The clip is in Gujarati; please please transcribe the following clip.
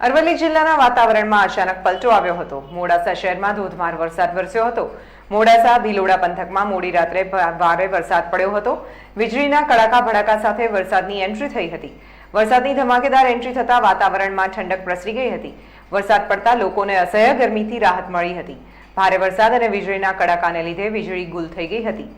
અરવલ્લી જિલ્લાના વાતાવરણમાં અચાનક પલટો આવ્યો હતો. મોડાસા શહેરમાં ધોધમાર વરસાદ વરસ્યો હતો. મોડાસા ભીલોડા પંથકમાં મોડી રાત્રે ભારે વરસાદ પડ્યો હતો. વીજળીના કડાકા ભડાકા સાથે વરસાદની એન્ટ્રી થઈ હતી. વરસાદની ધમાકેદાર એન્ટ્રી થતાં વાતાવરણમાં ઠંડક પ્રસરી ગઈ હતી. વરસાદ પડતા લોકોને અસહ્ય ગરમીથી રાહત મળી હતી. ભારે વરસાદ અને વીજળીના કડાકાને લીધે વીજળી ગુલ થઈ ગઈ હતી.